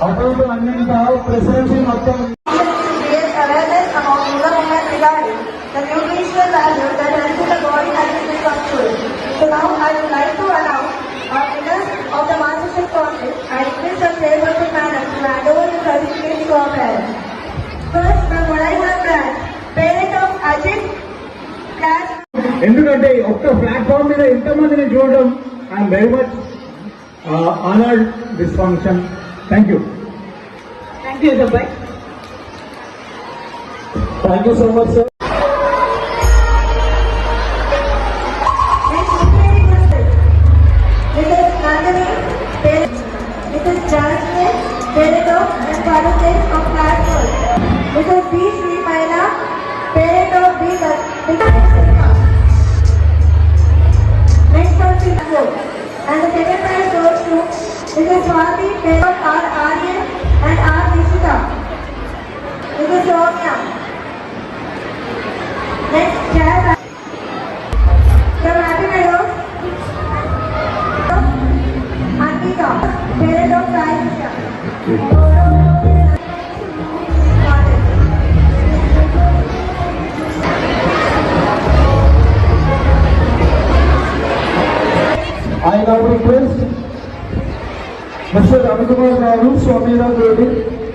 Honorable Anjan Rao, Presidency request the chairperson madam to hand over the certificate to our parents. First, from Maraihar branch, parent of Ajit Cash ఎందుకంటే ఒక్క platform మీద ఎంతమందిని చూడడం I'm very much honoured this function thank you Thank you, Dubai. Thank you so much sir जाँच में पहले तो अंकारों से अपकार हो। बिकॉज़ बीस भी महिला पहले तो B next one is go and the second prize goes to because Swati paper R Aryan and R Nishita. Because Sonia next चार from happy meadows antika pere log I now request Mr. Ramakumar Rao, Swamira Devi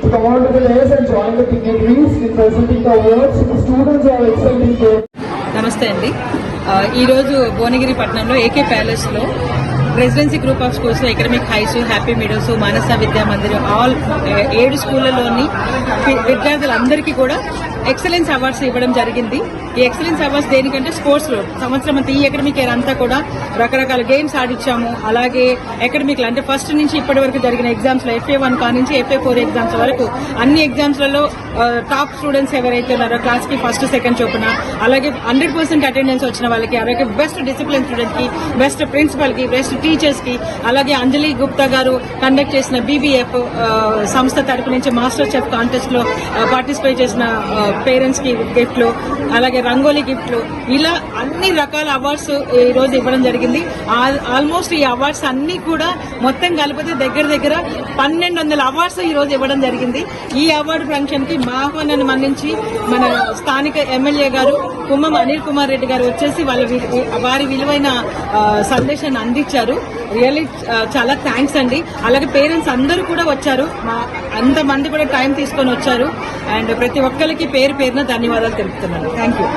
to come on to the dais and join the dignitaries in presenting the awards to the students who have excelled in their నమస్తే ఈరోజు భువనగిరి పట్టణంలో AK ప్యాలెస్లో residency group of schools academic heights happy meadows Manasa Vidya Mandir all ఏడు స్కూళ్ళలోని విద్యార్థులందరికీ కూడా excellence awards ఇవ్వడం జరిగింది. ఈ ఎక్సలెన్స్ అవార్డ్స్ దేనికంటే స్పోర్ట్స్లో. సంవత్సరం అంతా ఈ అకాడమిక్ ఇయర్ అంతా కూడా రకరకాల గేమ్స్ ఆడిచ్చాము. అలాగే అకాడమిక్ అంటే ఫస్ట్ నుంచి ఇప్పటి వరకు జరిగిన ఎగ్జామ్స్లో ఎఫ్ఏ వన్ కా నుంచి ఎఫ్ఏ ఫోర్ ఎగ్జామ్స్ వరకు అన్ని ఎగ్జామ్స్లలో టాప్ స్టూడెంట్స్ ఎవరైతే ఉన్నారో క్లాస్కి ఫస్ట్ సెకండ్ చొప్పున అలాగే హండ్రెడ్ పర్సెంట్ అటెండెన్స్ వచ్చిన వాళ్ళకి అలాగే బెస్ట్ డిసిప్లిన్ స్టూడెంట్కి బెస్ట్ ప్రిన్సిపల్కి బెస్ట్ టీచర్స్కి అలాగే అంజలి గుప్తా గారు కండక్ట్ చేసిన బీబీఎఫ్ సంస్థ తరపు నుంచి మాస్టర్ చెఫ్ కాంటెస్ట్లో పార్టిసిపేట్ చేసిన పేరెంట్స్కి గిఫ్ట్లు అలాగే రంగోలీ గిఫ్ట్లు ఇలా అన్ని రకాల అవార్డ్స్ ఈ రోజు ఇవ్వడం జరిగింది. ఆల్- ఆల్మోస్ట్ ఈ అవార్డ్స్ అన్నీ కూడా మొత్తం కలిపితే దగ్గర దగ్గర పన్నెండు వందల అవార్డ్స్ ఈ రోజు ఇవ్వడం జరిగింది. ఈ అవార్డు ఫంక్షన్కి మా ఆహ్వానాన్ని మన్నించి మన స్థానిక ఎమ్మెల్యే గారు కుమ్మం అనిల్ కుమార్ రెడ్డి గారు వచ్చేసి వాళ్ళ వారి విలువైన సందేశాన్ని అందించారు. రియల్లీ చాలా థ్యాంక్స్ అండి. అలాగే పేరెంట్స్ అందరూ కూడా వచ్చారు. మా అంతమంది కూడా టైం తీసుకొని వచ్చారు. అండ్ ప్రతి ఒక్కరికి పేరు పేరున ధన్యవాదాలు తెలుపుతున్నాను. Thank you